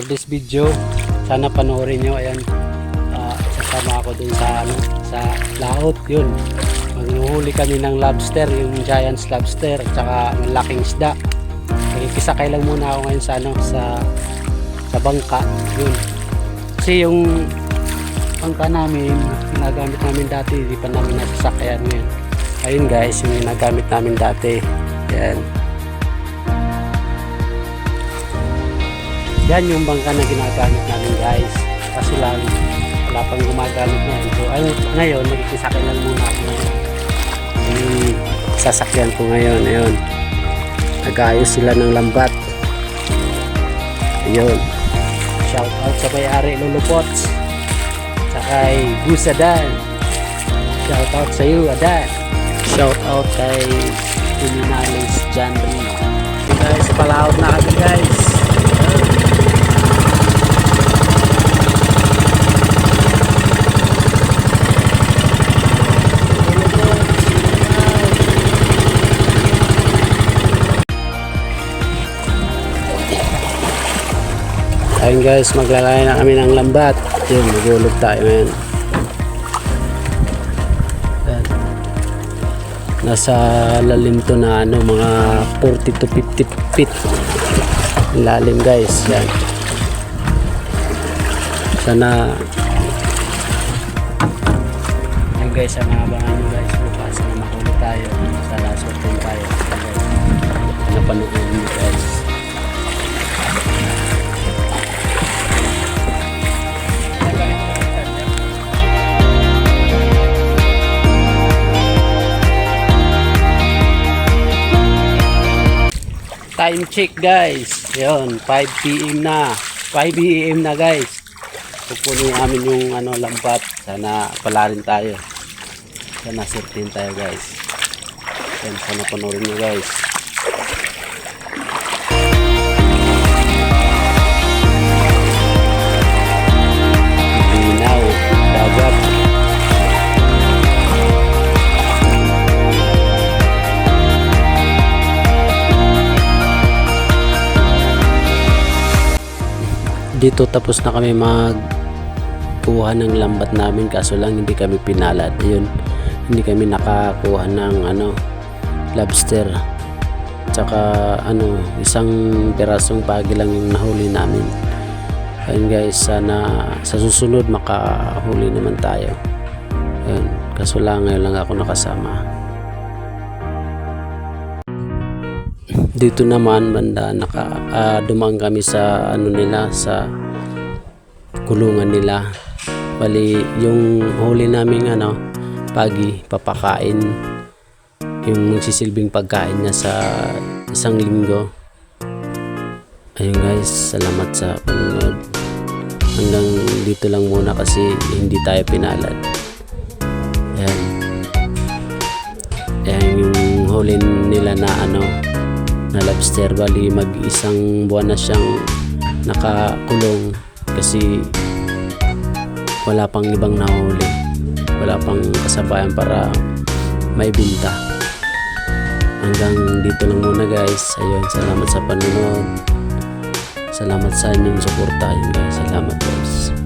for this video. Sana panoorin nyo. Ayan, sasama ako dun sa, ano, sa laot. Yun, maghuhuli kami ng lobster, yung giant's lobster, at saka malaking isda. Nakikisakay lang muna ako ngayon sa, ano, sa, sa bangka. Yun. Kasi yung bangka namin, ginagamit namin dati, hindi pa namin nasasakyan ngayon. Ayun guys, yung ginagamit namin dati. Yan. Yan yung bangka na ginagamit namin guys. Kasi lang, wala pang gumagamit ngayon. So, ay, ngayon, nagkikisakay lang muna ako ngayon. Yung sasakyan ko ngayon, ayun. Nag-ayos sila ng lambat. Ayun. Shout out sa may-ari Lulupots. Sa kay Gusadan. Shout out sa iyo, Adan. Shout out kay John Lee. So guys, palaot na Ayun guys, maglalay na kami ng lambat. Yun, magulog tayo ngayon. Nasa lalim to na ano, mga 40 to 50 feet. Lalim guys, yan. Sana Ayun guys, ang abangan nyo guys bukas na makulo tayo. Sana sortin tayo. Ayan, guys. Napanood nyo guys. Time check guys. Yun, 5 p.m. na. 5 p.m. na guys. Pupunin namin yung ano lambat. Sana palarin tayo. Sana certain tayo guys. Yan, sana panoorin nyo guys. Dito tapos na kami mag kuha ng lambat namin kaso lang hindi kami pinalad yun hindi kami nakakuha ng ano lobster. Tsaka ano isang pirasong pagi lang yung nahuli namin. Ayun guys sana sa susunod makahuli naman tayo. Ayun kaso lang ngayon lang ako nakasama dito naman banda naka ah, dumaan kami sa ano nila sa kulungan nila. Bali yung huli namin ano pagi papakain. Yung magsisilbing pagkain niya sa isang linggo. Ayun guys salamat sa panonood. Hanggang dito lang muna kasi hindi tayo pinalad. Ayan. Ayan yung huli nila na ano na lobster. Bali mag isang buwan na siyang nakakulong kasi wala pang ibang nahuli. Wala pang kasabayan para may binta. Hanggang dito lang muna guys. Ayun salamat sa panonood. Salamat sa inyong suporta. Ayun guys. Salamat guys